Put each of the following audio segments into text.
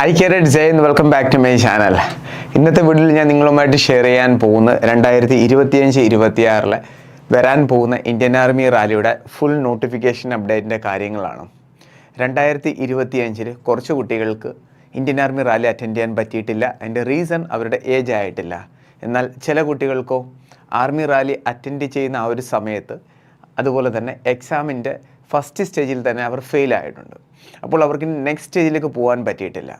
Hi carrot Jai welcome back to my channel ഇന്നത്തെ വീഡിയോയിൽ ഞാൻ നിങ്ങളുമായിട്ട് ഷെയർ ചെയ്യാൻ പോകുന്ന രണ്ടായിരത്തി ഇരുപത്തിയഞ്ച് ഇരുപത്തിയാറിലെ വരാൻ പോകുന്ന ഇന്ത്യൻ ആർമി റാലിയുടെ ഫുൾ നോട്ടിഫിക്കേഷൻ അപ്ഡേറ്റിന്റെ കാര്യങ്ങളാണ്. രണ്ടായിരത്തി ഇരുപത്തിയഞ്ചിൽ കുറച്ച് കുട്ടികൾക്ക് ഇന്ത്യൻ ആർമി റാലി അറ്റൻഡ് ചെയ്യാൻ പറ്റിയിട്ടില്ല. അതിന്റെ റീസൺ അവരുടെ ഏജ് ആയിട്ടില്ല. എന്നാൽ ചില കുട്ടികൾക്കോ ആർമി റാലി അറ്റൻഡ് ചെയ്യുന്ന ആ ഒരു സമയത്ത് അതുപോലെ തന്നെ എക്സാമിന്റെ ഫസ്റ്റ് സ്റ്റേജിൽ തന്നെ അവർ ഫെയിൽ ആയിട്ടുണ്ട്. അപ്പോൾ അവർക്ക് നെക്സ്റ്റ് സ്റ്റേജിലേക്ക് പോകാൻ പറ്റിയിട്ടില്ല.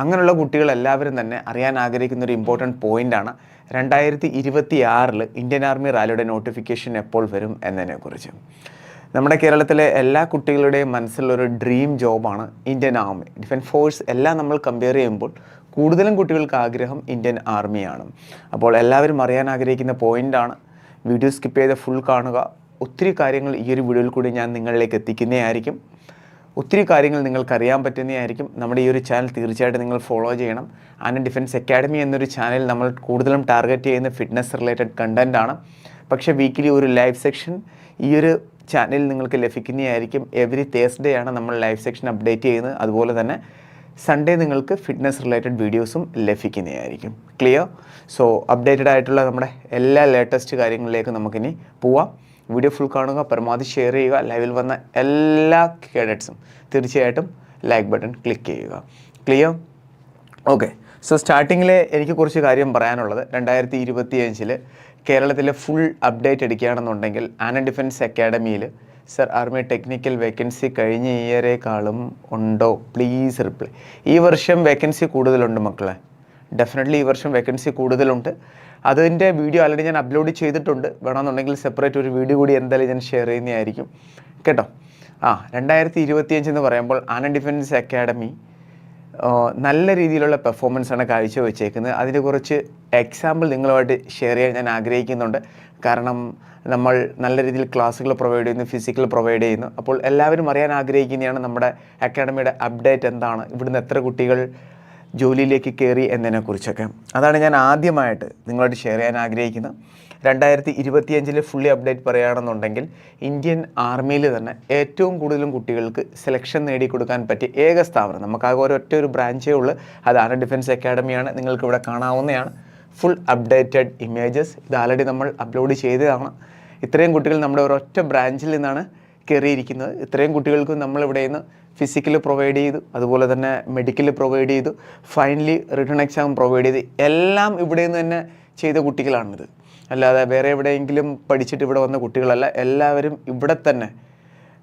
അങ്ങനെയുള്ള കുട്ടികൾ എല്ലാവരും തന്നെ അറിയാൻ ആഗ്രഹിക്കുന്ന ഒരു ഇമ്പോർട്ടന്റ് പോയിന്റാണ് രണ്ടായിരത്തി ഇരുപത്തി ആറിൽ ഇന്ത്യൻ ആർമി റാലിയുടെ നോട്ടിഫിക്കേഷൻ എപ്പോൾ വരും എന്നതിനെക്കുറിച്ച്. നമ്മുടെ കേരളത്തിലെ എല്ലാ കുട്ടികളുടെയും മനസ്സിലൊരു ഡ്രീം ജോബാണ് ഇന്ത്യൻ ആർമി ഡിഫൻസ് ഫോഴ്സ് എല്ലാം നമ്മൾ കമ്പയർ ചെയ്യുമ്പോൾ കൂടുതലും കുട്ടികൾക്ക് ആഗ്രഹം ഇന്ത്യൻ ആർമിയാണ് അപ്പോൾ എല്ലാവരും അറിയാൻ ആഗ്രഹിക്കുന്ന പോയിന്റാണ് വീഡിയോ സ്കിപ്പ് ചെയ്ത് ഫുൾ കാണുക. ഒത്തിരി കാര്യങ്ങൾ ഈ ഒരു വീഡിയോയിൽ കൂടി ഞാൻ നിങ്ങളിലേക്ക് എത്തിക്കുന്നതായിരിക്കും. ഒത്തിരി കാര്യങ്ങൾ നിങ്ങൾക്ക് അറിയാൻ പറ്റുന്നതായിരിക്കും. നമ്മുടെ ഈ ഒരു ചാനൽ തീർച്ചയായിട്ടും നിങ്ങൾ ഫോളോ ചെയ്യണം. ആൻഡ് ഡിഫൻസ് അക്കാഡമി എന്നൊരു ചാനൽ നമ്മൾ കൂടുതലും ടാർഗറ്റ് ചെയ്യുന്ന ഫിറ്റ്നസ് റിലേറ്റഡ് കണ്ടന്റ് ആണ്. പക്ഷേ വീക്കിലി ഒരു ലൈവ് സെക്ഷൻ ഈ ഒരു ചാനലിൽ നിങ്ങൾക്ക് ലഭിക്കുന്നതായിരിക്കും. എവറി തേഴ്സ്ഡേ ആണ് നമ്മൾ ലൈവ് സെക്ഷൻ അപ്ഡേറ്റ് ചെയ്യുന്നത്. അതുപോലെ തന്നെ സൺഡേ നിങ്ങൾക്ക് ഫിറ്റ്നസ് റിലേറ്റഡ് വീഡിയോസും ലഭിക്കുന്നതായിരിക്കും. ക്ലിയർ സോ അപ്ഡേറ്റഡ് ആയിട്ടുള്ള നമ്മുടെ എല്ലാ ലേറ്റസ്റ്റ് കാര്യങ്ങളിലേക്കും നമുക്കിനി പോവാം. വീഡിയോ ഫുൾ കാണുക പരമാവധി ഷെയർ ചെയ്യുക ലൈവിൽ വന്ന എല്ലാ കേഡറ്റ്സും തീർച്ചയായിട്ടും ലൈക്ക് ബട്ടൺ ക്ലിക്ക് ചെയ്യുക. ക്ലിയർ ഓക്കെ സോ സ്റ്റാർട്ടിങ്ങിൽ എനിക്ക് കുറച്ച് കാര്യം പറയാനുള്ളത്. രണ്ടായിരത്തി ഇരുപത്തി അഞ്ചിൽ കേരളത്തിലെ ഫുൾ അപ്ഡേറ്റ് എടുക്കുകയാണെന്നുണ്ടെങ്കിൽ ആന ഡിഫൻസ് അക്കാഡമിയിൽ സർ ആർമി ടെക്നിക്കൽ വേക്കൻസി കഴിഞ്ഞ ഇയറേക്കാളും ഉണ്ടോ? പ്ലീസ് റിപ്ലൈ ഈ വർഷം വേക്കൻസി കൂടുതലുണ്ട് മക്കളെ. ഡെഫിനറ്റ്ലി ഈ വർഷം വേക്കൻസി കൂടുതലുണ്ട്. അതിന്റെ വീഡിയോ ആൾറെഡി ഞാൻ അപ്ലോഡ് ചെയ്തിട്ടുണ്ട്. വേണമെന്നുണ്ടെങ്കിൽ സെപ്പറേറ്റ് ഒരു വീഡിയോ കൂടി എന്തായാലും ഞാൻ ഷെയർ ചെയ്യുന്നതായിരിക്കും. കേട്ടോ? ആ രണ്ടായിരത്തി ഇരുപത്തിയഞ്ച് എന്ന് പറയുമ്പോൾ ആന ഡിഫൻസ് അക്കാഡമി നല്ല രീതിയിലുള്ള പെർഫോമൻസാണ് കാഴ്ചവെച്ചേക്കുന്നത്. അതിന് കുറച്ച് എക്സാമ്പിൾ നിങ്ങളുമായിട്ട് ഷെയർ ചെയ്യാൻ ഞാൻ ആഗ്രഹിക്കുന്നുണ്ട്. കാരണം നമ്മൾ നല്ല രീതിയിൽ ക്ലാസ്സുകൾ പ്രൊവൈഡ് ചെയ്യുന്നു ഫിസിക്കൽ പ്രൊവൈഡ് ചെയ്യുന്നു. അപ്പോൾ എല്ലാവരും അറിയാൻ ആഗ്രഹിക്കുന്നതാണ് നമ്മുടെ അക്കാഡമിയുടെ അപ്ഡേറ്റ് എന്താണ്. ഇവിടുന്ന് എത്ര കുട്ടികൾ ജോലിയിലേക്ക് കയറി എന്നതിനെക്കുറിച്ചൊക്കെ. അതാണ് ഞാൻ ആദ്യമായിട്ട് നിങ്ങളോട് ഷെയർ ചെയ്യാൻ ആഗ്രഹിക്കുന്നത് രണ്ടായിരത്തി ഇരുപത്തിയഞ്ചിൽ ഫുള്ളി അപ്ഡേറ്റ് പറയുകയാണെന്നുണ്ടെങ്കിൽ ഇന്ത്യൻ ആർമിയിൽ തന്നെ ഏറ്റവും കൂടുതലും കുട്ടികൾക്ക് സെലക്ഷൻ നേടിക്കൊടുക്കാൻ പറ്റിയ ഏക സ്ഥാപനം. നമുക്കാകെ ഒരൊറ്റ ഒരു ബ്രാഞ്ചേ ഉള്ളൂ. അതാണ് ഡിഫൻസ് അക്കാഡമിയാണ് നിങ്ങൾക്ക് ഇവിടെ കാണാവുന്നതാണ്. ഫുൾ അപ്ഡേറ്റഡ് ഇമേജസ് ഇത് ആൾറെഡി നമ്മൾ അപ്ലോഡ് ചെയ്തതാണ്. ഇത്രയും കുട്ടികൾ നമ്മുടെ ഒരൊറ്റ ബ്രാഞ്ചിൽ നിന്നാണ് കയറിയിരിക്കുന്നത്. ഇത്രയും കുട്ടികൾക്കും നമ്മളിവിടെ നിന്ന് ഫിസിക്കൽ പ്രൊവൈഡ് ചെയ്തു അതുപോലെ തന്നെ മെഡിക്കൽ പ്രൊവൈഡ് ചെയ്തു ഫൈനലി റിട്ടേൺ എക്സാം പ്രൊവൈഡ് ചെയ്ത്. എല്ലാം ഇവിടെ നിന്ന് തന്നെ ചെയ്ത കുട്ടികളാണിത്. അല്ലാതെ വേറെ എവിടെയെങ്കിലും പഠിച്ചിട്ട് ഇവിടെ വന്ന കുട്ടികളല്ല എല്ലാവരും ഇവിടെ തന്നെ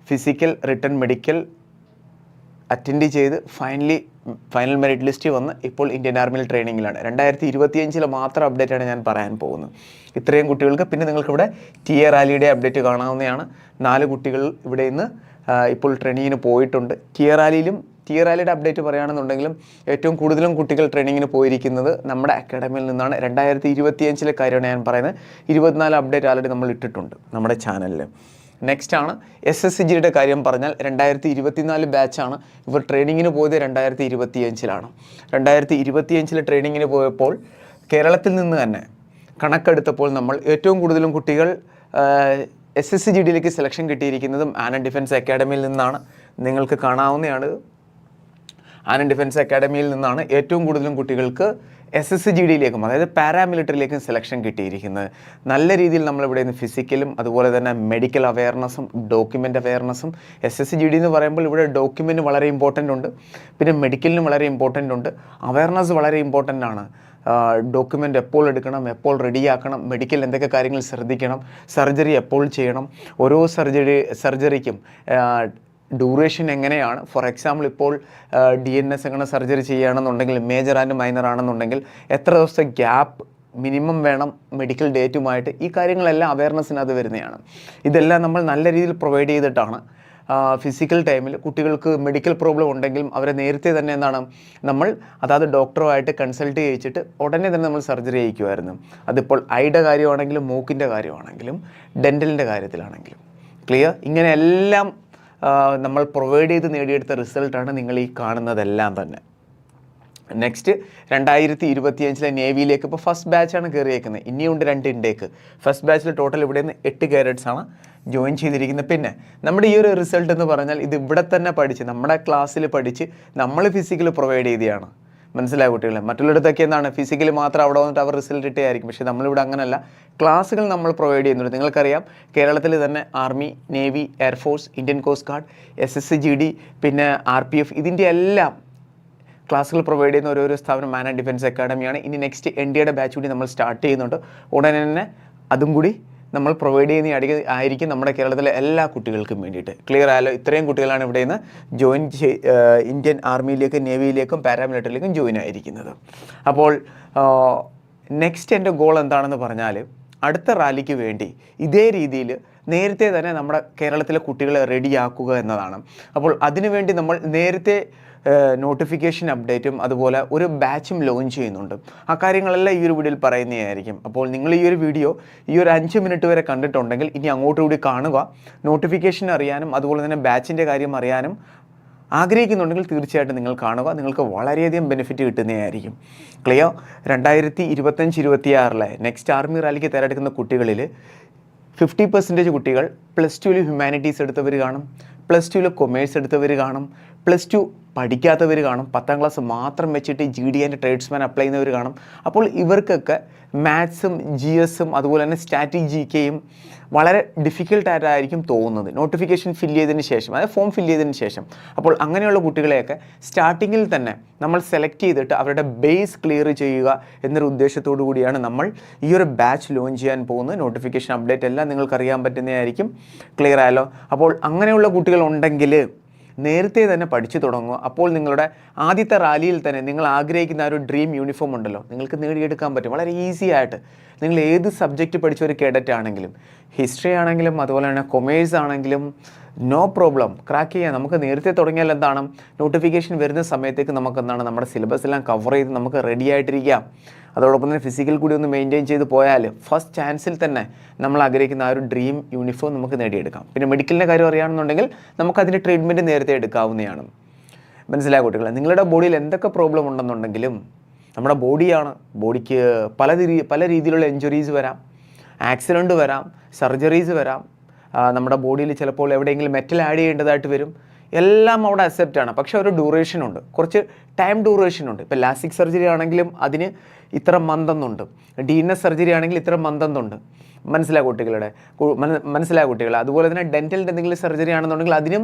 ഫിസിക്കൽ റിട്ടേൺ മെഡിക്കൽ അറ്റൻഡ് ചെയ്ത് ഫൈനലി ഫൈനൽ മെറിറ്റ് ലിസ്റ്റ് വന്ന് ഇപ്പോൾ ഇന്ത്യൻ ആർമിയിൽ ട്രെയിനിങ്ങിലാണ് രണ്ടായിരത്തി ഇരുപത്തിയഞ്ചിലെ മാത്രം അപ്ഡേറ്റ് ഞാൻ പറയാൻ പോകുന്നത്. ഇത്രയും കുട്ടികൾക്ക് പിന്നെ നിങ്ങൾക്കിവിടെ ടി എ റാലിയുടെ അപ്ഡേറ്റ് കാണാവുന്നതാണ്. നാല് കുട്ടികൾ ഇവിടെ നിന്ന് ഇപ്പോൾ ട്രെയിനിങ്ങിന് പോയിട്ടുണ്ട്. തിയറാലിയിലും എ റാലിയിലും ടി എ റാലിയുടെ അപ്ഡേറ്റ് പറയുകയാണെന്നുണ്ടെങ്കിലും ഏറ്റവും കൂടുതലും കുട്ടികൾ ട്രെയിനിങ്ങിന് പോയിരിക്കുന്നത് നമ്മുടെ അക്കാഡമിയിൽ നിന്നാണ്. രണ്ടായിരത്തി ഇരുപത്തിയഞ്ചിലെ കാര്യമാണ് ഞാൻ പറയുന്നത്. ഇരുപത്തിനാല് അപ്ഡേറ്റ് ആൾറെഡി നമ്മൾ ഇട്ടിട്ടുണ്ട് നമ്മുടെ ചാനലിൽ നെക്സ്റ്റ് ആണ് എസ് എസ് സി ജിയുടെ കാര്യം പറഞ്ഞാൽ രണ്ടായിരത്തി ഇരുപത്തിനാല് ബാച്ചാണ് ഇവർ ട്രെയിനിങ്ങിന് പോയത് രണ്ടായിരത്തി ഇരുപത്തിയഞ്ചിലാണ് രണ്ടായിരത്തി ഇരുപത്തിയഞ്ചിൽ ട്രെയിനിങ്ങിന് പോയപ്പോൾ കേരളത്തിൽ നിന്ന് തന്നെ കണക്കെടുത്തപ്പോൾ നമ്മൾ ഏറ്റവും കൂടുതലും കുട്ടികൾ എസ് എസ് സി ജി ഡിയിലേക്ക് സെലക്ഷൻ കിട്ടിയിരിക്കുന്നതും ആനൻ ഡിഫൻസ് അക്കാഡമിയിൽ നിന്നാണ്. നിങ്ങൾക്ക് കാണാവുന്നതാണ്. ആനൻ ഡിഫൻസ് അക്കാഡമിയിൽ നിന്നാണ് ഏറ്റവും കൂടുതലും കുട്ടികൾക്ക് എസ് എസ് ജി ഡിയിലേക്കും അതായത് പാരാമിലിറ്ററിയിലേക്കും സെലക്ഷൻ കിട്ടിയിരിക്കുന്നത്. നല്ല രീതിയിൽ നമ്മളിവിടെ നിന്ന് ഫിസിക്കലും അതുപോലെ തന്നെ മെഡിക്കൽ അവയർനെസ്സും ഡോക്യുമെന്റ് അവയർനെസ്സും എസ് എസ് ജി ഡി എന്ന് പറയുമ്പോൾ ഇവിടെ ഡോക്യുമെന്റ് വളരെ ഇമ്പോർട്ടന്റ് ഉണ്ട്. പിന്നെ മെഡിക്കലിനും വളരെ ഇമ്പോർട്ടന്റ് ഉണ്ട്. അവയർനെസ് വളരെ ഇമ്പോർട്ടന്റ് ആണ്. ഡോക്യുമെന്റ് എപ്പോൾ എടുക്കണം എപ്പോൾ റെഡിയാക്കണം മെഡിക്കൽ എന്തൊക്കെ കാര്യങ്ങൾ ശ്രദ്ധിക്കണം സർജറി എപ്പോൾ ചെയ്യണം ഓരോ സർജറി സർജറിക്കും ഡ്യൂറേഷൻ എങ്ങനെയാണ്? ഫോർ എക്സാമ്പിൾ ഇപ്പോൾ ഡി എൻ എസ് എങ്ങനെ സർജറി ചെയ്യുകയാണെന്നുണ്ടെങ്കിൽ മേജർ ആൻഡ് മൈനർ ആണെന്നുണ്ടെങ്കിൽ എത്ര ദിവസത്തെ ഗ്യാപ്പ് മിനിമം വേണം മെഡിക്കൽ ഡേറ്റുമായിട്ട് ഈ കാര്യങ്ങളെല്ലാം അവയർനെസ്സിനകത്ത് വരുന്നതാണ്. ഇതെല്ലാം നമ്മൾ നല്ല രീതിയിൽ പ്രൊവൈഡ് ചെയ്തിട്ടാണ് ഫിസിക്കൽ ടൈമിൽ കുട്ടികൾക്ക് മെഡിക്കൽ പ്രോബ്ലം ഉണ്ടെങ്കിലും അവരെ നേരത്തെ തന്നെ എന്താണ് നമ്മൾ അതായത് ഡോക്ടറുമായിട്ട് കൺസൾട്ട് ചെയ്യിച്ചിട്ട് ഉടനെ തന്നെ നമ്മൾ സർജറി ചെയ്യിക്കുമായിരുന്നു അതിപ്പോൾ ഐയുടെ കാര്യമാണെങ്കിലും മൂക്കിന്റെ കാര്യമാണെങ്കിലും ഡെന്റലിന്റെ കാര്യത്തിലാണെങ്കിലും. ക്ലിയർ ഇങ്ങനെ എല്ലാം നമ്മൾ പ്രൊവൈഡ് ചെയ്ത് നേടിയെടുത്ത റിസൾട്ടാണ് നിങ്ങൾ ഈ കാണുന്നതെല്ലാം തന്നെ. നെക്സ്റ്റ് രണ്ടായിരത്തി ഇരുപത്തിയഞ്ചിലെ നേവിയിലേക്ക് ഇപ്പോൾ ഫസ്റ്റ് ബാച്ചാണ് കയറിയേക്കുന്നത് ഇനിയുണ്ട് രണ്ട് ഇൻടേക്ക് ഫസ്റ്റ് ബാച്ചിൽ ടോട്ടൽ ഇവിടെ നിന്ന് എട്ട് കാരറ്റ്സാണ് ജോയിൻ ചെയ്തിരിക്കുന്നത്. പിന്നെ നമ്മുടെ ഈ ഒരു റിസൾട്ട് എന്ന് പറഞ്ഞാൽ ഇത് ഇവിടെ തന്നെ പഠിച്ച് നമ്മുടെ ക്ലാസ്സിൽ പഠിച്ച് നമ്മൾ ഫിസിക്കൽ പ്രൊവൈഡ് ചെയ്തതാണ്. മനസ്സിലായ കുട്ടികളെ? മറ്റുള്ളിടത്തൊക്കെ എന്താണ്? ഫിസിക്കലി മാത്രം അവിടെ വന്നിട്ട് അവർ റിസൾട്ട് ഇട്ടേയായിരിക്കും പക്ഷേ നമ്മളിവിടെ അങ്ങനെയല്ല ക്ലാസ്സുകൾ നമ്മൾ പ്രൊവൈഡ് ചെയ്യുന്നുണ്ട്. നിങ്ങൾക്കറിയാം കേരളത്തിൽ തന്നെ army navy air force Indian coast guard S S C G D പിന്നെ ആർ പി എഫ് ഇതിന്റെ എല്ലാം ക്ലാസ്സുകൾ പ്രൊവൈഡ് ചെയ്യുന്ന ഓരോരോ സ്ഥാപനം മാൻ ആൻഡ് ഡിഫൻസ് അക്കാഡമിയാണ്. ഇനി നെക്സ്റ്റ് എൻ ഡിയുടെ ബാച്ച് കൂടി നമ്മൾ സ്റ്റാർട്ട് ചെയ്യുന്നുണ്ട്. ഉടനെ തന്നെ അതും കൂടി നമ്മൾ പ്രൊവൈഡ് ചെയ്യുന്ന ആയിരിക്കും നമ്മുടെ കേരളത്തിലെ എല്ലാ കുട്ടികൾക്കും വേണ്ടിയിട്ട്. ക്ലിയർ ആയാലോ ഇത്രയും കുട്ടികളാണ് ഇവിടെ നിന്ന് ജോയിൻ ഇന്ത്യൻ ആർമിയിലേക്കും നേവിയിലേക്കും പാരാമിലിറ്ററിയിലേക്കും ജോയിൻ ആയിരിക്കുന്നത്. അപ്പോൾ നെക്സ്റ്റ് എന്റെ ഗോൾ എന്താണെന്ന് പറഞ്ഞാൽ അടുത്ത റാലിക്ക് വേണ്ടി ഇതേ രീതിയിൽ നേരത്തെ തന്നെ നമ്മുടെ കേരളത്തിലെ കുട്ടികളെ റെഡിയാക്കുക എന്നതാണ്. അപ്പോൾ അതിനുവേണ്ടി നമ്മൾ നേരത്തെ നോട്ടിഫിക്കേഷൻ അപ്ഡേറ്റും അതുപോലെ ഒരു ബാച്ചും ലോഞ്ച് ചെയ്യുന്നുണ്ട്. ആ കാര്യങ്ങളെല്ലാം ഈ ഒരു വീഡിയോയിൽ പറയുന്നതായിരിക്കും. അപ്പോൾ നിങ്ങൾ ഈ ഒരു വീഡിയോ ഈ ഒരു അഞ്ച് മിനിറ്റ് വരെ കണ്ടിട്ടുണ്ടെങ്കിൽ ഇനി അങ്ങോട്ട് കൂടി കാണുക. നോട്ടിഫിക്കേഷൻ അറിയാനും അതുപോലെ തന്നെ ബാച്ചിന്റെ കാര്യം അറിയാനും ആഗ്രഹിക്കുന്നുണ്ടെങ്കിൽ തീർച്ചയായിട്ടും നിങ്ങൾ കാണുക. നിങ്ങൾക്ക് വളരെയധികം ബെനിഫിറ്റ് കിട്ടുന്നതായിരിക്കും. ക്ലിയർ രണ്ടായിരത്തി ഇരുപത്തഞ്ച് ഇരുപത്തിയാറിലെ നെക്സ്റ്റ് ആർമി റാലിക്ക് തയ്യാറെടുക്കുന്ന കുട്ടികളിൽ ഫിഫ്റ്റി പെർസെന്റേജ് കുട്ടികൾ പ്ലസ് ടുവിൽ ഹ്യൂമാനിറ്റീസ് എടുത്തവർ കാണും. പ്ലസ് ടുവിൽ കൊമേഴ്സ് എടുത്തവർ കാണും. പ്ലസ് ടു പഠിക്കാത്തവർ കാണും. പത്താം ക്ലാസ് മാത്രം വെച്ചിട്ട് G D and tradesman apply ചെയ്യുന്നവർ കാണും. അപ്പോൾ ഇവർക്കൊക്കെ മാത്സും ജി എസും അതുപോലെ തന്നെ സ്റ്റാറ്റിക് ജി കെയും വളരെ ഡിഫിക്കൽട്ടായിട്ടായിരിക്കും തോന്നുന്നത്. നോട്ടിഫിക്കേഷൻ ഫില്ല് ചെയ്തതിന് ശേഷം അതായത് ഫോം ഫില്ല് ചെയ്തതിന് ശേഷം. അപ്പോൾ അങ്ങനെയുള്ള കുട്ടികളെയൊക്കെ സ്റ്റാർട്ടിങ്ങിൽ തന്നെ നമ്മൾ സെലക്ട് ചെയ്തിട്ട് അവരുടെ ബേസ് ക്ലിയർ ചെയ്യുക എന്നൊരു ഉദ്ദേശത്തോടു കൂടിയാണ് നമ്മൾ ഈ ഒരു ബാച്ച് ലോഞ്ച് ചെയ്യാൻ പോകുന്നത്. നോട്ടിഫിക്കേഷൻ അപ്ഡേറ്റ് എല്ലാം നിങ്ങൾക്ക് അറിയാൻ പറ്റുന്നതായിരിക്കും. ക്ലിയർ ആയാലോ അപ്പോൾ അങ്ങനെയുള്ള കുട്ടികൾ ഉണ്ടെങ്കിൽ നേരത്തെ തന്നെ പഠിച്ചു തുടങ്ങുക. അപ്പോൾ നിങ്ങളുടെ ആദ്യത്തെ റാലിയിൽ തന്നെ നിങ്ങൾ ആഗ്രഹിക്കുന്ന ആ ഒരു ഡ്രീം യൂണിഫോം ഉണ്ടല്ലോ. നിങ്ങൾക്ക് നേടിയെടുക്കാൻ പറ്റും. വളരെ ഈസി ആയിട്ട്. നിങ്ങൾ ഏത് സബ്ജക്റ്റ് പഠിച്ച ഒരു കേഡറ്റ് ആണെങ്കിലും ഹിസ്റ്ററി ആണെങ്കിലും അതുപോലെ തന്നെ കൊമേഴ്സ് ആണെങ്കിലും നോ പ്രോബ്ലം ക്രാക്ക് ചെയ്യാം. നമുക്ക് നേരത്തെ തുടങ്ങിയാൽ എന്താണ്? നോട്ടിഫിക്കേഷൻ വരുന്ന സമയത്തേക്ക് നമുക്ക് എന്താണ്? നമ്മുടെ സിലബസ് എല്ലാം കവർ ചെയ്ത് നമുക്ക് റെഡി ആയിട്ടിരിക്കാം. അതോടൊപ്പം തന്നെ ഫിസിക്കൽ കൂടി ഒന്ന് മെയിന്റെയിൻ ചെയ്ത് പോയാൽ ഫസ്റ്റ് ചാൻസിൽ തന്നെ നമ്മൾ ആഗ്രഹിക്കുന്ന ആ ഒരു ഡ്രീം യൂണിഫോം നമുക്ക് നേടിയെടുക്കാം. പിന്നെ മെഡിക്കലിന്റെ കാര്യം അറിയാണെന്നുണ്ടെങ്കിൽ നമുക്കതിന്റെ ട്രീറ്റ്മെന്റ് നേരത്തെ എടുക്കാവുന്നതാണ്. മനസ്സിലായ കുട്ടികളെ? നിങ്ങളുടെ ബോഡിയിൽ എന്തൊക്കെ പ്രോബ്ലം ഉണ്ടെന്നുണ്ടെങ്കിലും നമ്മുടെ ബോഡിയാണ് ബോഡിക്ക് പല പല രീതിയിലുള്ള എഞ്ചുറീസ് വരാം. ആക്സിഡന്റ് വരാം. സർജറീസ് വരാം. നമ്മുടെ ബോഡിയിൽ ചിലപ്പോൾ എവിടെയെങ്കിലും മെറ്റൽ ആഡ് ചെയ്യേണ്ടതായിട്ട് വരും. എല്ലാം അവിടെ അക്സെപ്റ്റ് ആണ്. പക്ഷേ ഒരു ഡ്യൂറേഷനുണ്ട് കുറച്ച് ടൈം ഡ്യൂറേഷനുണ്ട് ഇപ്പോൾ ലാസ്റ്റിക് സർജറി ആണെങ്കിലും അതിന് ഇത്ര മന്തെന്നുണ്ട് ഡി എൻ എസ് സർജറി ആണെങ്കിൽ ഇത്ര മന്തെന്നുണ്ട് മനസ്സിലായ കുട്ടികളുടെ മനസ്സിലാ മനസ്സിലായ കുട്ടികൾ അതുപോലെ തന്നെ ഡെന്റലിന്റെ എന്തെങ്കിലും സർജറി ആണെന്നുണ്ടെങ്കിൽ അതിനും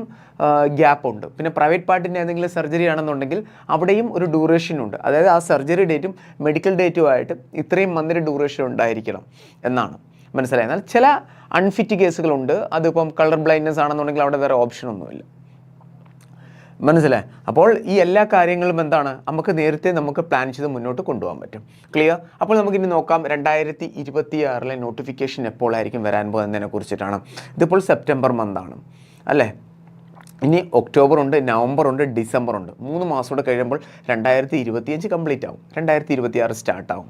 ഗ്യാപ്പുണ്ട് പിന്നെ പ്രൈവറ്റ് പാർട്ടിന്റെ എന്തെങ്കിലും സർജറി ആണെന്നുണ്ടെങ്കിൽ അവിടെയും ഒരു ഡ്യൂറേഷൻ ഉണ്ട്. അതായത് ആ സർജറി ഡേറ്റും മെഡിക്കൽ ഡേറ്റും ആയിട്ട് ഇത്രയും മന്തിന് ഡ്യൂറേഷൻ ഉണ്ടായിരിക്കണം എന്നാണ് മനസ്സിലായി എന്നാൽ ചില അൺഫിറ്റ് കേസുകളുണ്ട് അതിപ്പം കളർ ബ്ലൈൻഡ്നെസ് ആണെന്നുണ്ടെങ്കിൽ അവിടെ വേറെ ഓപ്ഷൻ ഒന്നുമില്ല. മനസ്സിലായി? അപ്പോൾ ഈ എല്ലാ കാര്യങ്ങളും എന്താണ്? നമുക്ക് നേരത്തെ നമുക്ക് പ്ലാൻ ചെയ്ത് മുന്നോട്ട് കൊണ്ടുപോകാൻ പറ്റും. ക്ലിയർ അപ്പോൾ നമുക്ക് ഇനി നോക്കാം രണ്ടായിരത്തി ഇരുപത്തി ആറിലെ നോട്ടിഫിക്കേഷൻ എപ്പോഴായിരിക്കും വരാൻ പോകുന്നതിനെ കുറിച്ചിട്ടാണ്. ഇതിപ്പോൾ സെപ്റ്റംബർ മന്താണ് അല്ലേ? ഇനി ഒക്ടോബർ ഉണ്ട് നവംബർ ഉണ്ട് ഡിസംബർ ഉണ്ട്. മൂന്ന് മാസം കൂടെ കഴിയുമ്പോൾ രണ്ടായിരത്തി ഇരുപത്തിയഞ്ച് കംപ്ലീറ്റ് ആവും. രണ്ടായിരത്തി ഇരുപത്തി ആറ് സ്റ്റാർട്ട് ആവും.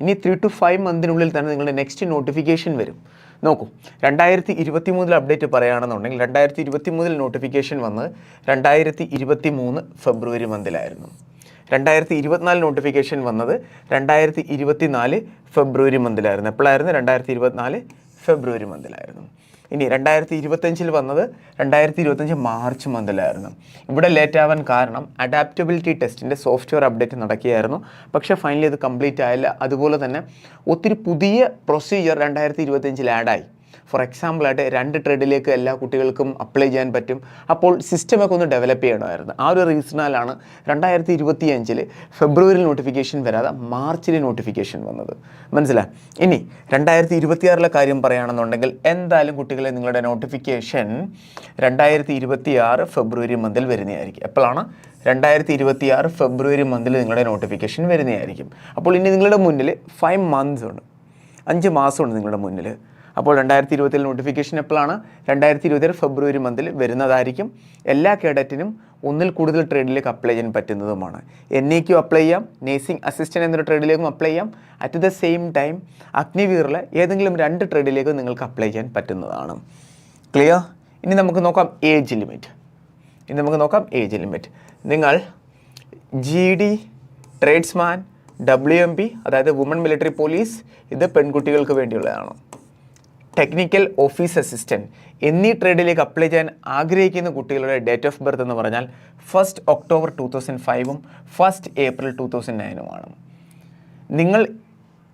ഇനി ത്രീ ടു ഫൈവ് മന്തിനുള്ളിൽ തന്നെ നിങ്ങളുടെ നെക്സ്റ്റ് നോട്ടിഫിക്കേഷൻ വരും. നോക്കൂ രണ്ടായിരത്തി ഇരുപത്തി മൂന്നിൽ അപ്ഡേറ്റ് പറയുകയാണെന്നുണ്ടെങ്കിൽ രണ്ടായിരത്തി ഇരുപത്തി മൂന്നിൽ നോട്ടിഫിക്കേഷൻ വന്ന് രണ്ടായിരത്തി ഇരുപത്തി മൂന്ന് ഫെബ്രുവരി മന്തിലായിരുന്നു രണ്ടായിരത്തി ഇരുപത്തിനാല് നോട്ടിഫിക്കേഷൻ വന്നത് രണ്ടായിരത്തി ഇരുപത്തി നാല് ഫെബ്രുവരി മന്തിലായിരുന്നു എപ്പോഴായിരുന്നു? രണ്ടായിരത്തി ഇരുപത്തിനാല് ഫെബ്രുവരി മന്തിലായിരുന്നു ഇനി രണ്ടായിരത്തി ഇരുപത്തഞ്ചിൽ വന്നത് രണ്ടായിരത്തി ഇരുപത്തഞ്ച് മാർച്ച് മന്തിലായിരുന്നു ഇവിടെ ലേറ്റ് ആവാൻ കാരണം അഡാപ്റ്റബിലിറ്റി ടെസ്റ്റിന്റെ സോഫ്റ്റ്വെയർ അപ്ഡേറ്റ് നടക്കുകയായിരുന്നു. പക്ഷേ ഫൈനലി അത് കംപ്ലീറ്റ് ആയില്ല. അതുപോലെ തന്നെ ഒത്തിരി പുതിയ പ്രൊസീജിയർ രണ്ടായിരത്തി ഇരുപത്തഞ്ചിൽ ആഡായി ഫോർ എക്സാമ്പിൾ ആയിട്ട് രണ്ട് ട്രേഡിലേക്ക് എല്ലാ കുട്ടികൾക്കും അപ്ലൈ ചെയ്യാൻ പറ്റും. അപ്പോൾ സിസ്റ്റമൊക്കെ ഒന്ന് ഡെവലപ്പ് ചെയ്യണമായിരുന്നു. ആ ഒരു റീസണാലാണ് രണ്ടായിരത്തി ഇരുപത്തി അഞ്ചിൽ ഫെബ്രുവരി നോട്ടിഫിക്കേഷൻ വരാതെ മാർച്ചിൽ നോട്ടിഫിക്കേഷൻ വന്നത്. മനസ്സിലായി ഇനി രണ്ടായിരത്തി ഇരുപത്തിയാറിലെ കാര്യം പറയുകയാണെന്നുണ്ടെങ്കിൽ എന്തായാലും കുട്ടികളെ നിങ്ങളുടെ നോട്ടിഫിക്കേഷൻ രണ്ടായിരത്തി ഇരുപത്തി ആറ് ഫെബ്രുവരി മന്തിൽ വരുന്നതായിരിക്കും. എപ്പോഴാണ്? രണ്ടായിരത്തി ഇരുപത്തി ആറ് ഫെബ്രുവരി മന്തിൽ നിങ്ങളുടെ നോട്ടിഫിക്കേഷൻ വരുന്നതായിരിക്കും. അപ്പോൾ ഇനി നിങ്ങളുടെ മുന്നിൽ ഫൈവ് മന്ത്സ് ഉണ്ട്. അഞ്ച് മാസമുണ്ട് നിങ്ങളുടെ മുന്നിൽ അപ്പോൾ രണ്ടായിരത്തി ഇരുപത്തിൽ നോട്ടിഫിക്കേഷൻ എപ്പോഴാണ് രണ്ടായിരത്തി ഇരുപത്തിയേഴ് ഫെബ്രുവരി മന്തിൽ വരുന്നതായിരിക്കും. എല്ലാ കേഡറ്റിനും ഒന്നിൽ കൂടുതൽ ട്രേഡിലേക്ക് അപ്ലൈ ചെയ്യാൻ പറ്റുന്നതുമാണ്. എൻ ഇക്കും അപ്ലൈ ചെയ്യാം. നേഴ്സിംഗ് അസിസ്റ്റന്റ് എന്നൊരു ട്രേഡിലേക്കും അപ്ലൈ ചെയ്യാം. അറ്റ് ദ സെയിം ടൈം അഗ്നിവീറിലെ ഏതെങ്കിലും രണ്ട് ട്രേഡിലേക്കും നിങ്ങൾക്ക് അപ്ലൈ ചെയ്യാൻ പറ്റുന്നതാണ്. ക്ലിയർ ഇനി നമുക്ക് നോക്കാം ഏജ് ലിമിറ്റ് ഇനി നമുക്ക് നോക്കാം ഏജ് ലിമിറ്റ് നിങ്ങൾ G D tradesman W M P അതായത് വുമൺ മിലിറ്ററി പോലീസ് ഇത് പെൺകുട്ടികൾക്ക് വേണ്ടിയുള്ളതാണ്. ടെക്നിക്കൽ ഓഫീസ് അസിസ്റ്റന്റ് എന്നീ ട്രേഡിലേക്ക് അപ്ലൈ ചെയ്യാൻ ആഗ്രഹിക്കുന്ന കുട്ടികളുടെ ഡേറ്റ് ഓഫ് ബർത്ത് എന്ന് പറഞ്ഞാൽ ഫസ്റ്റ് ഒക്ടോബർ ടു തൗസൻഡ് ഫൈവും ഫസ്റ്റ് ഏപ്രിൽ ടു തൗസൻഡ് നയനുമാണ് നിങ്ങൾ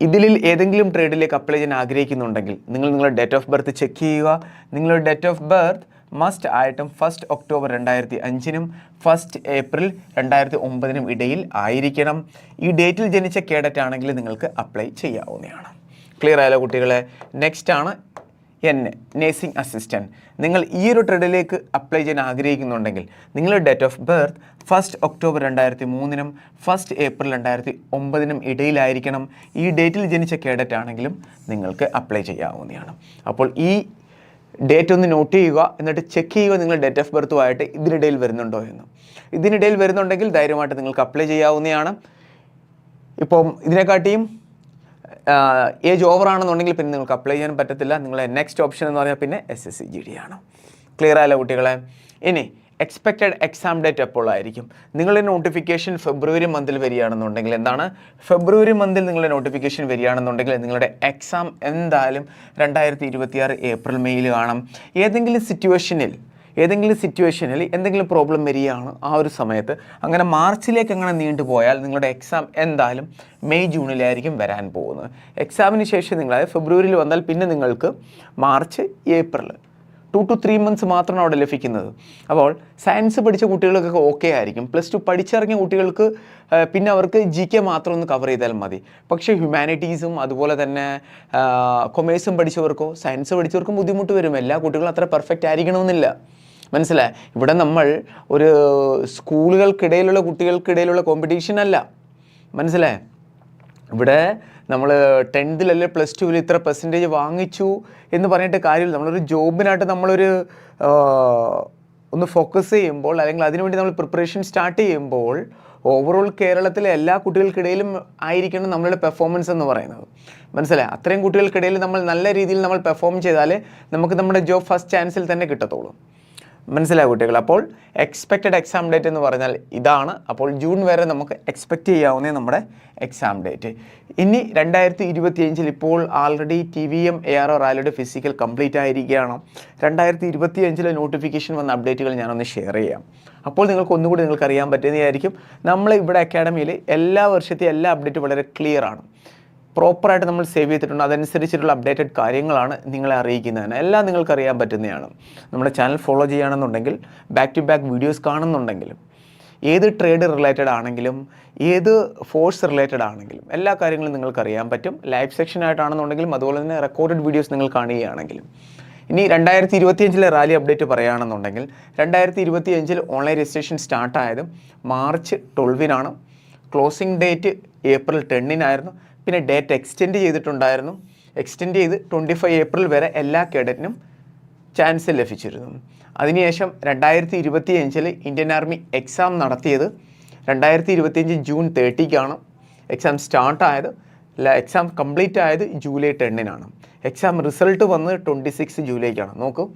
ഇതിൽ ഏതെങ്കിലും ട്രേഡിലേക്ക് അപ്ലൈ ചെയ്യാൻ ആഗ്രഹിക്കുന്നുണ്ടെങ്കിൽ നിങ്ങൾ നിങ്ങളുടെ ഡേറ്റ് ഓഫ് ബർത്ത് ചെക്ക് ചെയ്യുക. നിങ്ങളുടെ ഡേറ്റ് ഓഫ് ബർത്ത് മസ്റ്റ് ആയിട്ടും ഫസ്റ്റ് ഒക്ടോബർ രണ്ടായിരത്തി അഞ്ചിനും ഫസ്റ്റ് ഏപ്രിൽ രണ്ടായിരത്തി ഒമ്പതിനും ഇടയിൽ ആയിരിക്കണം. ഈ ഡേറ്റിൽ ജനിച്ച കേഡറ്റ് ആണെങ്കിൽ നിങ്ങൾക്ക് അപ്ലൈ ചെയ്യാവുന്നതാണ്. ക്ലിയർ ആയാലോ കുട്ടികളെ. നെക്സ്റ്റ് ആണ് എൻ നേഴ്സിംഗ് അസിസ്റ്റന്റ് നിങ്ങൾ ഈ ഒരു ട്രേഡിലേക്ക് അപ്ലൈ ചെയ്യാൻ ആഗ്രഹിക്കുന്നുണ്ടെങ്കിൽ നിങ്ങളുടെ date of birth first October രണ്ടായിരത്തി മൂന്നിനും ഫസ്റ്റ് ഏപ്രിൽ രണ്ടായിരത്തി ഒമ്പതിനും ഇടയിലായിരിക്കണം. ഈ ഡേറ്റിൽ ജനിച്ച കേഡറ്റ് ആണെങ്കിലും നിങ്ങൾക്ക് അപ്ലൈ ചെയ്യാവുന്നതാണ്. അപ്പോൾ ഈ ഡേറ്റ് ഒന്ന് നോട്ട് ചെയ്യുക എന്നിട്ട് ചെക്ക് ചെയ്യുക നിങ്ങൾ ഡേറ്റ് ഓഫ് ബർത്തുമായിട്ട് ഇതിനിടയിൽ വരുന്നുണ്ടോ എന്ന്. ഇതിനിടയിൽ വരുന്നുണ്ടെങ്കിൽ ധൈര്യമായിട്ട് നിങ്ങൾക്ക് അപ്ലൈ ചെയ്യാവുന്നതാണ്. ഇപ്പം ഇതിനെക്കാട്ടിയും ഏജ് ഓവർ ആണെന്നുണ്ടെങ്കിൽ പിന്നെ നിങ്ങൾക്ക് അപ്ലൈ ചെയ്യാൻ പറ്റത്തില്ല. നിങ്ങളെ നെക്സ്റ്റ് ഓപ്ഷൻ എന്ന് പറഞ്ഞാൽ പിന്നെ S S C G D ആണ്. ക്ലിയർ ആയല്ലോ കുട്ടികളെ? ഇനി എക്സ്പെക്റ്റഡ് എക്സാം ഡേറ്റ് എപ്പോഴായിരിക്കും നിങ്ങളുടെ നോട്ടിഫിക്കേഷൻ ഫെബ്രുവരി മന്തിൽ വരികയാണെന്നുണ്ടെങ്കിൽ എന്താണ്? ഫെബ്രുവരി മന്തിൽ നിങ്ങളുടെ നോട്ടിഫിക്കേഷൻ വരികയാണെന്നുണ്ടെങ്കിൽ നിങ്ങളുടെ എക്സാം എന്തായാലും രണ്ടായിരത്തി ഏപ്രിൽ മെയ്യിൽ കാണാം. ഏതെങ്കിലും സിറ്റുവേഷനിൽ ഏതെങ്കിലും സിറ്റുവേഷനിൽ എന്തെങ്കിലും പ്രോബ്ലം വരികയാണ് ആ ഒരു സമയത്ത് അങ്ങനെ മാർച്ചിലേക്ക് അങ്ങനെ നീണ്ടുപോയാൽ നിങ്ങളുടെ എക്സാം എന്തായാലും മെയ് ജൂണിലായിരിക്കും വരാൻ പോകുന്നത്. എക്സാമിന് ശേഷം നിങ്ങൾ ഫെബ്രുവരിയിൽ വന്നാൽ പിന്നെ നിങ്ങൾക്ക് March April two to three months മാത്രമാണ് അവിടെ ലഭിക്കുന്നത്. അപ്പോൾ സയൻസ് പഠിച്ച കുട്ടികൾക്കൊക്കെ ഓക്കെ ആയിരിക്കും. പ്ലസ് ടു പഠിച്ചിറങ്ങിയ കുട്ടികൾക്ക് പിന്നെ അവർക്ക് ജി കെ മാത്രം ഒന്ന് കവർ ചെയ്താൽ മതി. പക്ഷേ ഹ്യൂമാനിറ്റീസും അതുപോലെ തന്നെ കൊമേഴ്സും പഠിച്ചവർക്കോ സയൻസ് പഠിച്ചവർക്കും ബുദ്ധിമുട്ട് വരും. എല്ലാ കുട്ടികളും അത്ര പെർഫെക്റ്റ് ആയിരിക്കണമെന്നില്ല. മനസ്സിലായി? ഇവിടെ നമ്മൾ ഒരു സ്കൂളുകൾക്കിടയിലുള്ള കുട്ടികൾക്കിടയിലുള്ള കോമ്പറ്റീഷൻ അല്ല. മനസ്സിലായി? ഇവിടെ നമ്മൾ ടെൻത്തിലല്ലേ പ്ലസ് ടുവിൽ ഇത്ര പെർസെന്റേജ് വാങ്ങിച്ചു എന്ന് പറഞ്ഞിട്ട് കാര്യമില്ല. നമ്മളൊരു ജോബിനായിട്ട് നമ്മളൊരു ഒന്ന് ഫോക്കസ് ചെയ്യുമ്പോൾ അല്ലെങ്കിൽ അതിനുവേണ്ടി നമ്മൾ പ്രിപ്പറേഷൻ സ്റ്റാർട്ട് ചെയ്യുമ്പോൾ ഓവറോൾ കേരളത്തിലെ എല്ലാ കുട്ടികൾക്കിടയിലും ആയിരിക്കണം നമ്മളുടെ പെർഫോമൻസ് എന്ന് പറയുന്നത്. മനസ്സിലായി? അത്രയും കുട്ടികൾക്കിടയിൽ നമ്മൾ നല്ല രീതിയിൽ നമ്മൾ പെർഫോം ചെയ്താൽ നമുക്ക് നമ്മുടെ ജോബ് ഫസ്റ്റ് ചാൻസിൽ തന്നെ കിട്ടത്തുള്ളൂ. മനസ്സിലായ കുട്ടികൾ. അപ്പോൾ എക്സ്പെക്റ്റഡ് എക്സാം ഡേറ്റ് എന്ന് പറഞ്ഞാൽ ഇതാണ്. അപ്പോൾ ജൂൺ വരെ നമുക്ക് എക്സ്പെക്റ്റ് ചെയ്യാവുന്ന നമ്മുടെ എക്സാം ഡേറ്റ് ഇനി രണ്ടായിരത്തി ഇരുപത്തിയഞ്ചിൽ ഇപ്പോൾ already T V M A R O റാലിയുടെ physical complete ആയിരിക്കുകയാണ്. രണ്ടായിരത്തി ഇരുപത്തിയഞ്ചിലെ നോട്ടിഫിക്കേഷൻ വന്ന അപ്ഡേറ്റുകൾ ഞാനൊന്ന് ഷെയർ ചെയ്യാം. അപ്പോൾ നിങ്ങൾക്ക് ഒന്നുകൂടി നിങ്ങൾക്ക് അറിയാൻ പറ്റുന്നതായിരിക്കും. നമ്മൾ ഇവിടെ അക്കാഡമിയിൽ എല്ലാ വർഷത്തെയും എല്ലാ അപ്ഡേറ്റും വളരെ ക്ലിയർ ആണ്. പ്രോപ്പറായിട്ട് നമ്മൾ സേവ് ചെയ്തിട്ടുണ്ട്. അതനുസരിച്ചിട്ടുള്ള അപ്ഡേറ്റഡ് കാര്യങ്ങളാണ് നിങ്ങളെ അറിയിക്കുന്നതിന് എല്ലാം നിങ്ങൾക്ക് അറിയാൻ പറ്റുന്നതാണ്. നമ്മുടെ ചാനൽ ഫോളോ ചെയ്യുകയാണെന്നുണ്ടെങ്കിൽ ബാക്ക് ടു ബാക്ക് വീഡിയോസ് കാണുന്നുണ്ടെങ്കിലും ഏത് ട്രേഡ് റിലേറ്റഡ് ആണെങ്കിലും ഏത് ഫോഴ്സ് റിലേറ്റഡ് ആണെങ്കിലും എല്ലാ കാര്യങ്ങളും നിങ്ങൾക്ക് അറിയാൻ പറ്റും. ലൈവ് സെക്ഷൻ ആയിട്ടാണെന്നുണ്ടെങ്കിലും അതുപോലെ തന്നെ റെക്കോർഡഡ് വീഡിയോസ് നിങ്ങൾ കാണുകയാണെങ്കിലും. ഇനി രണ്ടായിരത്തി ഇരുപത്തിയഞ്ചിലെ റാലി അപ്ഡേറ്റ് പറയുകയാണെന്നുണ്ടെങ്കിൽ രണ്ടായിരത്തി ഇരുപത്തിയഞ്ചിൽ ഓൺലൈൻ രജിസ്ട്രേഷൻ സ്റ്റാർട്ടായത് മാർച്ച് ട്വൽവിനാണ് ക്ലോസിംഗ് ഡേറ്റ് ഏപ്രിൽ ടെന്നിനായിരുന്നു പിന്നെ ഡേറ്റ് എക്സ്റ്റെൻഡ് ചെയ്തിട്ടുണ്ടായിരുന്നു. എക്സ്റ്റെൻഡ് ചെയ്ത് ട്വന്റി ഫൈവ് ഏപ്രിൽ വരെ എല്ലാ കേഡറ്റിനും ചാൻസ് ലഭിച്ചിരുന്നു. അതിനുശേഷം രണ്ടായിരത്തി ഇരുപത്തി അഞ്ചിൽ ഇന്ത്യൻ ആർമി എക്സാം നടത്തിയത് രണ്ടായിരത്തി ഇരുപത്തിയഞ്ച് ജൂൺ തേർട്ടിക്കാണ് എക്സാം സ്റ്റാർട്ടായത് എക്സാം കംപ്ലീറ്റ് ആയത് ജൂലൈ ടെന്നിനാണ് എക്സാം റിസൾട്ട് വന്ന് ട്വന്റി സിക്സ് ജൂലൈക്കാണ് നോക്കൂ.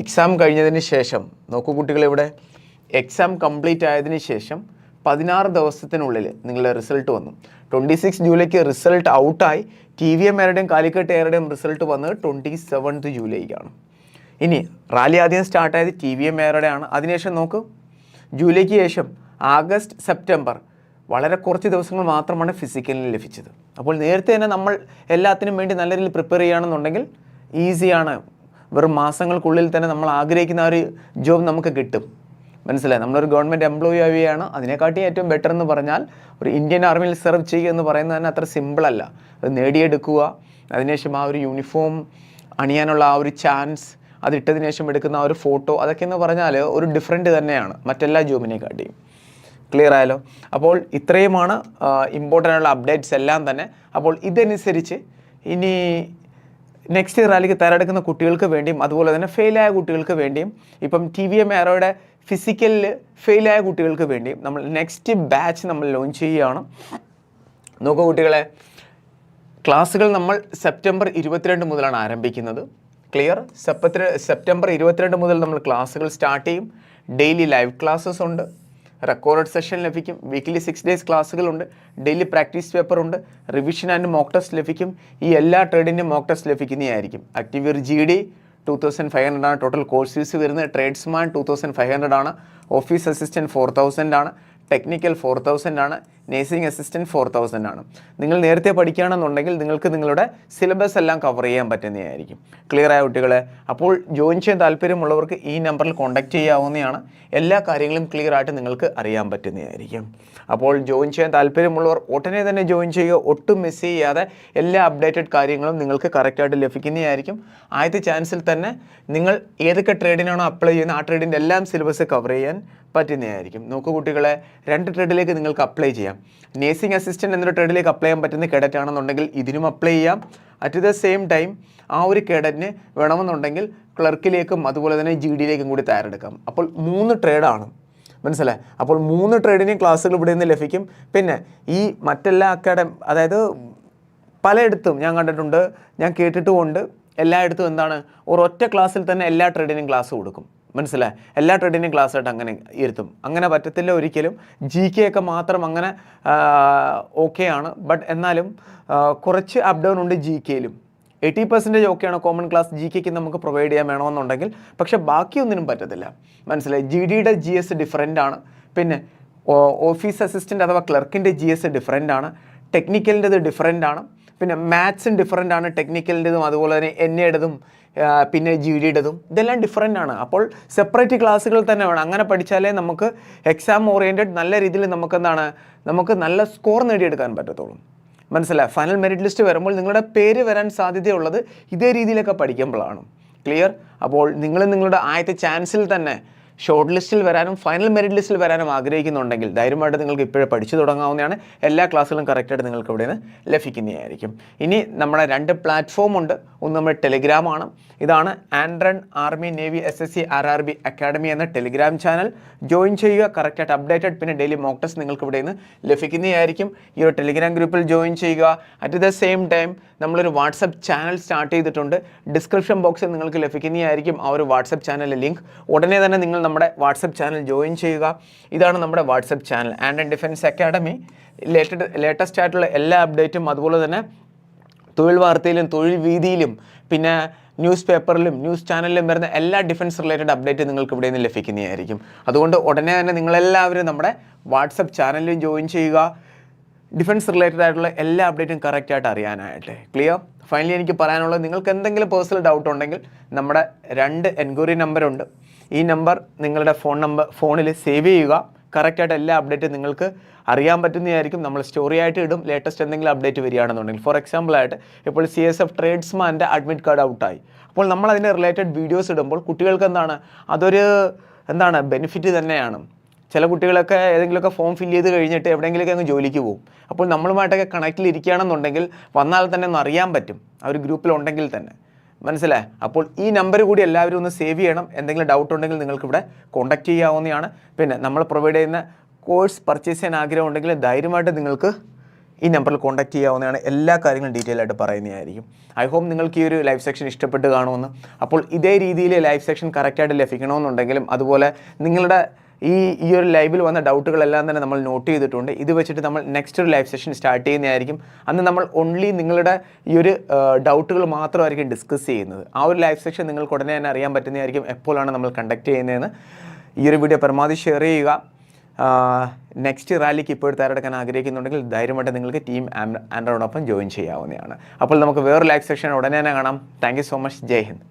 എക്സാം കഴിഞ്ഞതിന് ശേഷം നോക്കൂ കുട്ടികളിവിടെ. എക്സാം കംപ്ലീറ്റ് ആയതിന് ശേഷം പതിനാറ് ദിവസത്തിനുള്ളിൽ നിങ്ങളുടെ റിസൾട്ട് വന്നു. ട്വന്റി സിക്സ് ജൂലൈക്ക് റിസൾട്ട് ഔട്ടായി ടി വി എം ആരുടെയും കാലിക്കട്ട് എയറുടെയും റിസൾട്ട് വന്നത് ട്വന്റി സെവൻത്ത് ജൂലൈക്കാണ്. ഇനി റാലി ആദ്യം സ്റ്റാർട്ടായത് ടി വി എം എയറുടെ ആണ് അതിനുശേഷം നോക്ക്. ജൂലൈക്ക് ശേഷം ആഗസ്റ്റ് സെപ്റ്റംബർ വളരെ കുറച്ച് ദിവസങ്ങൾ മാത്രമാണ് ഫിസിക്കലിന് ലഭിച്ചത്. അപ്പോൾ നേരത്തെ തന്നെ നമ്മൾ എല്ലാത്തിനും വേണ്ടി നല്ല രീതിയിൽ പ്രിപ്പയർ ചെയ്യുകയാണെന്നുണ്ടെങ്കിൽ ഈസിയാണ് വെറും മാസങ്ങൾക്കുള്ളിൽ തന്നെ നമ്മൾ ആഗ്രഹിക്കുന്ന ഒരു ജോബ് നമുക്ക് കിട്ടും. മനസ്സിലായി. നമ്മളൊരു ഗവൺമെന്റ് എംപ്ലോയി ആവുകയാണ് അതിനെക്കാട്ടി ഏറ്റവും ബെറ്റർ എന്ന് പറഞ്ഞാൽ ഒരു ഇന്ത്യൻ ആർമിയിൽ സെർവ് ചെയ്യുക എന്ന് പറയുന്നത് തന്നെ അത്ര സിമ്പിളല്ല അത് നേടിയെടുക്കുക അതിനുശേഷം ആ ഒരു യൂണിഫോം അണിയാനുള്ള ആ ഒരു ചാൻസ് അത് ഇട്ടതിന് ശേഷം എടുക്കുന്ന ആ ഒരു ഫോട്ടോ അതൊക്കെ എന്ന് പറഞ്ഞാൽ ഒരു ഡിഫറെന്റ് തന്നെയാണ് മറ്റെല്ലാ ജോബിനെക്കാട്ടിയും. ക്ലിയർ ആയാലോ അപ്പോൾ ഇത്രയുമാണ് ഇമ്പോർട്ടന്റ് ആയിട്ടുള്ള അപ്ഡേറ്റ്സ് എല്ലാം തന്നെ. അപ്പോൾ ഇതനുസരിച്ച് ഇനി നെക്സ്റ്റ് റാലിക്ക് തയ്യാറെടുക്കുന്ന കുട്ടികൾക്ക് വേണ്ടിയും അതുപോലെ തന്നെ ഫെയിലായ കുട്ടികൾക്ക് വേണ്ടിയും ഇപ്പം ടി വി എം എയറോയുടെ ഫിസിക്കലിൽ ഫെയിലായ കുട്ടികൾക്ക് വേണ്ടി നമ്മൾ നെക്സ്റ്റ് ബാച്ച് നമ്മൾ ലോഞ്ച് ചെയ്യുകയാണ്. നോക്കൂ കുട്ടികളെ ക്ലാസ്സുകൾ നമ്മൾ സെപ്റ്റംബർ ഇരുപത്തിരണ്ട് മുതലാണ് ആരംഭിക്കുന്നത്. ക്ലിയർ സെപ്പത്തി സെപ്റ്റംബർ ഇരുപത്തിരണ്ട് മുതൽ നമ്മൾ ക്ലാസ്സുകൾ സ്റ്റാർട്ട് ചെയ്യും. ഡെയിലി ലൈവ് ക്ലാസ്സസ് ഉണ്ട്. റെക്കോർഡ് സെഷൻ ലഭിക്കും. വീക്കിലി സിക്സ് ഡേയ്സ് ക്ലാസ്സുകളുണ്ട് ഡെയിലി പ്രാക്ടീസ് പേപ്പർ ഉണ്ട്. റിവിഷൻ ആൻഡ് മോക്ക് ടെസ്റ്റ് ലഭിക്കും. ഈ എല്ലാ ട്രേഡിന്റെയും മോക്ക് ടെസ്റ്റ് ലഭിക്കുന്നതായിരിക്കും. Active G D two thousand five hundred ആണ്. ടോട്ടൽ കോഴ്സ് ഫീസ് വരുന്നത് tradesman two thousand five hundred ആണ്. ഓഫീസ് അസിസ്റ്റന്റ് ഫോർ തൗസൻഡ് ആണ്. ടെക്നിക്കൽ ഫോർ തൗസൻഡ് ആണ്. നേഴ്സിംഗ് അസിസ്റ്റന്റ് ഫോർ തൗസൻഡ് ആണ്. നിങ്ങൾ നേരത്തെ പഠിക്കുകയാണെന്നുണ്ടെങ്കിൽ നിങ്ങൾക്ക് നിങ്ങളുടെ സിലബസ് എല്ലാം കവർ ചെയ്യാൻ പറ്റുന്നതായിരിക്കും. ക്ലിയർ ആയ കുട്ടികളെ? അപ്പോൾ ജോയിൻ ചെയ്യാൻ താല്പര്യമുള്ളവർക്ക് ഈ നമ്പറിൽ കോൺടാക്റ്റ് ചെയ്യാവുന്നതാണ്. എല്ലാ കാര്യങ്ങളും ക്ലിയർ ആയിട്ട് നിങ്ങൾക്ക് അറിയാൻ പറ്റുന്നതായിരിക്കും. അപ്പോൾ ജോയിൻ ചെയ്യാൻ താല്പര്യമുള്ളവർ ഉടനെ തന്നെ ജോയിൻ ചെയ്യുക. ഒട്ടും മിസ് ചെയ്യാതെ എല്ലാ അപ്ഡേറ്റഡ് കാര്യങ്ങളും നിങ്ങൾക്ക് കറക്റ്റായിട്ട് ലഭിക്കുന്നതായിരിക്കും. ആദ്യത്തെ ചാൻസിൽ തന്നെ നിങ്ങൾ ഏതൊക്കെ ട്രേഡിനാണോ അപ്ലൈ ചെയ്യുന്നത് ആ ട്രേഡിന്റെ എല്ലാം സിലബസ് കവർ ചെയ്യാൻ പറ്റുന്നതായിരിക്കും. നോക്കൂ കുട്ടികളെ രണ്ട് ട്രേഡിലേക്ക് നിങ്ങൾക്ക് അപ്ലൈ ചെയ്യാം. നേഴ്സിംഗ് അസിസ്റ്റന്റ് എന്നൊരു ട്രേഡിലേക്ക് അപ്ലൈ ചെയ്യാൻ പറ്റുന്ന കേഡറ്റ് ആണെന്നുണ്ടെങ്കിൽ ഇതിനും അപ്ലൈ ചെയ്യാം. അറ്റ് ദ സെയിം ടൈം ആ ഒരു കേഡറ്റിന് വേണമെന്നുണ്ടെങ്കിൽ ക്ലർക്കിലേക്കും അതുപോലെ തന്നെ ജി ഡിയിലേക്കും കൂടി തയ്യാറെടുക്കാം. അപ്പോൾ മൂന്ന് ട്രേഡാണ് മനസ്സിലായി? അപ്പോൾ മൂന്ന് ട്രേഡിനെയും ക്ലാസ്സുകൾ ഇവിടെ നിന്ന് ലഭിക്കും. പിന്നെ ഈ മറ്റെല്ലാ അക്കാഡമി അതായത് പലയിടത്തും ഞാൻ കണ്ടിട്ടുണ്ട് ഞാൻ കേട്ടിട്ടുമുണ്ട്. എല്ലായിടത്തും എന്താണ്? ഒരൊറ്റ ക്ലാസ്സിൽ തന്നെ എല്ലാ ട്രേഡിനും ക്ലാസ് കൊടുക്കും. മനസ്സിലായി എല്ലാ ട്രേഡിനും ക്ലാസ് ആയിട്ട് അങ്ങനെ ഇരുത്തും. അങ്ങനെ പറ്റത്തില്ല ഒരിക്കലും. ജി കെ ഒക്കെ മാത്രം അങ്ങനെ ഓക്കെ ആണ്. ബട്ട് എന്നാലും കുറച്ച് അപ് ഡൗൺ ഉണ്ട് ജി കെയിലും എയ്റ്റി പെർസെന്റേജ് ഓക്കെയാണ് കോമൺ ക്ലാസ് ജി കെക്ക് നമുക്ക് പ്രൊവൈഡ് ചെയ്യാൻ വേണമെന്നുണ്ടെങ്കിൽ. പക്ഷേ ബാക്കിയൊന്നിനും പറ്റത്തില്ല. മനസ്സിലായി? ജി ഡിയുടെ ജി എസ് ഡിഫറെന്റ് ആണ്. പിന്നെ ഓഫീസ് അസിസ്റ്റന്റ് അഥവാ ക്ലർക്കിന്റെ ജി എസ് ഡിഫറെന്റ് ആണ്. ടെക്നിക്കലിന്റെത് ഡിഫറെന്റ് ആണ്. പിന്നെ മാത്സും ഡിഫറെന്റ് ആണ്. ടെക്നിക്കലിന്റെതും അതുപോലെ തന്നെ എൻ എയുടേതും പിന്നെ ജി ഡിയുടേതും ഇതെല്ലാം ഡിഫറെന്റ് ആണ്. അപ്പോൾ സെപ്പറേറ്റ് ക്ലാസ്സുകൾ തന്നെ വേണം. അങ്ങനെ പഠിച്ചാലേ നമുക്ക് എക്സാം ഓറിയന്റഡ് നല്ല രീതിയിൽ നമുക്ക് എന്താണ് നമുക്ക് നല്ല സ്കോർ നേടിയെടുക്കാൻ പറ്റത്തുള്ളൂ. മനസ്സിലായി? ഫൈനൽ മെറിറ്റ് ലിസ്റ്റ് വരുമ്പോൾ നിങ്ങളുടെ പേര് വരാൻ സാധ്യതയുള്ളത് ഇതേ രീതിയിലൊക്കെ പഠിക്കുമ്പോഴാണ്. ക്ലിയർ അപ്പോൾ നിങ്ങൾ നിങ്ങളുടെ ആദ്യത്തെ ചാൻസിൽ തന്നെ ഷോർട്ട് ലിസ്റ്റിൽ വരാനും ഫൈനൽ മെറിറ്റ് ലിസ്റ്റിൽ വരാനും ആഗ്രഹിക്കുന്നുണ്ടെങ്കിൽ ധൈര്യമായിട്ട് നിങ്ങൾക്ക് ഇപ്പോഴേ പഠിച്ചു തുടങ്ങാവുന്നതാണ്. എല്ലാ ക്ലാസ്സുകളും കറക്റ്റായിട്ട് നിങ്ങൾക്ക് ഇവിടെ നിന്ന് ലഭിക്കുന്നതായിരിക്കും. ഇനി നമ്മുടെ രണ്ട് പ്ലാറ്റ്ഫോം ഉണ്ട്. ഒന്ന് നമ്മുടെ ടെലിഗ്രാമാണ് ഇതാണ് ആൻഡ്രൺ army navy S S C R R B academy എന്ന ടെലിഗ്രാം ചാനൽ ജോയിൻ ചെയ്യുക. കറക്റ്റായിട്ട് അപ്ഡേറ്റഡ് പിന്നെ ഡെയിലി മോക്ക് ടെസ്റ്റ് നിങ്ങൾക്ക് ഇവിടെ നിന്ന് ലഭിക്കുന്നതായിരിക്കും. ഈ ഒരു ടെലിഗ്രാം ഗ്രൂപ്പിൽ ജോയിൻ ചെയ്യുക. അറ്റ് ദ സെയിം ടൈം നമ്മളൊരു വാട്സപ്പ് ചാനൽ സ്റ്റാർട്ട് ചെയ്തിട്ടുണ്ട്. ഡിസ്ക്രിപ്ഷൻ ബോക്സിൽ നിങ്ങൾക്ക് ലഭിക്കുന്നതായിരിക്കും ആ ഒരു വാട്സപ്പ് ചാനലിലെ ലിങ്ക് ഉടനെ തന്നെ നിങ്ങൾ നമ്മുടെ വാട്സപ്പ് ചാനൽ ജോയിൻ ചെയ്യുക. ഇതാണ് നമ്മുടെ WhatsApp channel. And and defence academy ലേറ്റഡ് latest ആയിട്ടുള്ള എല്ലാ അപ്ഡേറ്റും അതുപോലെ തന്നെ തൊഴിൽ വാർത്തയിലും തൊഴിൽ വീതിയിലും പിന്നെ ന്യൂസ് പേപ്പറിലും ന്യൂസ് ചാനലിലും വരുന്ന എല്ലാ ഡിഫൻസ് റിലേറ്റഡ് അപ്ഡേറ്റും നിങ്ങൾക്ക് ഇവിടെ നിന്ന് ലഭിക്കുന്നതായിരിക്കും. അതുകൊണ്ട് ഉടനെ തന്നെ നിങ്ങളെല്ലാവരും നമ്മുടെ വാട്സപ്പ് ചാനലിലും ജോയിൻ ചെയ്യുക. ഡിഫൻസ് റിലേറ്റഡ് ആയിട്ടുള്ള എല്ലാ അപ്ഡേറ്റും കറക്റ്റായിട്ട് അറിയാനായിട്ട്. ക്ലിയർ ഫൈനലി എനിക്ക് പറയാനുള്ളത് നിങ്ങൾക്ക് എന്തെങ്കിലും പേഴ്സണൽ ഡൗട്ട് ഉണ്ടെങ്കിൽ നമ്മുടെ രണ്ട് എൻക്വയറി നമ്പറുണ്ട് ഈ നമ്പർ നിങ്ങളുടെ ഫോൺ നമ്പർ ഫോണിൽ സേവ് ചെയ്യുക. കറക്റ്റായിട്ട് എല്ലാ അപ്ഡേറ്റും നിങ്ങൾക്ക് അറിയാൻ പറ്റുന്നതായിരിക്കും. നമ്മൾ സ്റ്റോറി ആയിട്ട് ഇടും. ലേറ്റസ്റ്റ് എന്തെങ്കിലും അപ്ഡേറ്റ് വരികയാണെന്നുണ്ടെങ്കിൽ. ഫോർ എക്സാമ്പിൾ ആയിട്ട് ഇപ്പോൾ സി എസ് എഫ് ട്രേഡ്സ്മാന്റെ അഡ്മിറ്റ് കാർഡ് ഔട്ടായി അപ്പോൾ നമ്മൾ അതിന്റെ റിലേറ്റഡ് വീഡിയോസ് ഇടുമ്പോൾ കുട്ടികൾക്ക് എന്താണ്? അതൊരു എന്താണ്? ബെനിഫിറ്റ് തന്നെയാണ്. ചില കുട്ടികളൊക്കെ ഏതെങ്കിലുമൊക്കെ ഫോം ഫില്ല് ചെയ്ത് കഴിഞ്ഞിട്ട് എവിടെയെങ്കിലുമൊക്കെ അങ്ങ് ജോലിക്ക് പോകും. അപ്പോൾ നമ്മളുമായിട്ടൊക്കെ കണക്റ്റിൽ ഇരിക്കുകയാണെന്നുണ്ടെങ്കിൽ വന്നാൽ തന്നെ ഒന്ന് അറിയാൻ പറ്റും. ആ ഒരു ഗ്രൂപ്പിലുണ്ടെങ്കിൽ തന്നെ. മനസ്സിലായി? അപ്പോൾ ഈ നമ്പർ കൂടി എല്ലാവരും ഒന്ന് സേവ് ചെയ്യണം. എന്തെങ്കിലും ഡൗട്ട് ഉണ്ടെങ്കിൽ നിങ്ങൾക്ക് ഇവിടെ കോൺടാക്ട് ചെയ്യാവുന്നതാണ്. പിന്നെ നമ്മൾ പ്രൊവൈഡ് ചെയ്യുന്ന കോഴ്സ് പർച്ചേസ് ചെയ്യാൻ ആഗ്രഹം ഉണ്ടെങ്കിൽ ധൈര്യമായിട്ട് നിങ്ങൾക്ക് ഈ നമ്പറിൽ കോൺടാക്ട് ചെയ്യാവുന്നതാണ്. എല്ലാ കാര്യങ്ങളും ഡീറ്റെയിൽ ആയിട്ട് പറയുന്നതായിരിക്കും. ഐ ഹോപ്പ് നിങ്ങൾക്ക് ഈ ഒരു ലൈവ് സെക്ഷൻ ഇഷ്ടപ്പെട്ട് കാണുമെന്ന്. അപ്പോൾ ഇതേ രീതിയിൽ ലൈവ് സെക്ഷൻ കറക്റ്റായിട്ട് ലഭിക്കണമെന്നുണ്ടെങ്കിലും അതുപോലെ നിങ്ങളുടെ ഈ ഈ ഒരു ലൈവിൽ വന്ന ഡൗട്ടുകളെല്ലാം തന്നെ നമ്മൾ നോട്ട് ചെയ്തിട്ടുണ്ട്. ഇത് വെച്ചിട്ട് നമ്മൾ നെക്സ്റ്റ് ഒരു ലൈവ് സെഷൻ സ്റ്റാർട്ട് ചെയ്യുന്നതായിരിക്കും. അന്ന് നമ്മൾ ഓൺലി നിങ്ങളുടെ ഈ ഒരു ഡൗട്ടുകൾ മാത്രമായിരിക്കും ഡിസ്കസ് ചെയ്യുന്നത്. ആ ഒരു ലൈവ് സെഷൻ നിങ്ങൾക്ക് ഉടനെ തന്നെ അറിയാൻ പറ്റുന്നതായിരിക്കും എപ്പോഴാണ് നമ്മൾ കണ്ടക്ട് ചെയ്യുന്നതെന്ന്. ഈ ഒരു വീഡിയോ പരമാവധി ഷെയർ ചെയ്യുക. നെക്സ്റ്റ് റാലിക്ക് ഇപ്പോൾ തയ്യാറെടുക്കാൻ ആഗ്രഹിക്കുന്നുണ്ടെങ്കിൽ ധൈര്യമായിട്ട് നിങ്ങൾക്ക് ടീം ആൻഡ്രോടൊപ്പം ജോയിൻ ചെയ്യാവുന്നതാണ്. അപ്പോൾ നമുക്ക് വേറൊരു ലൈവ് സെഷൻ ഉടനെ തന്നെ കാണാം. Thank so much Jai Hind.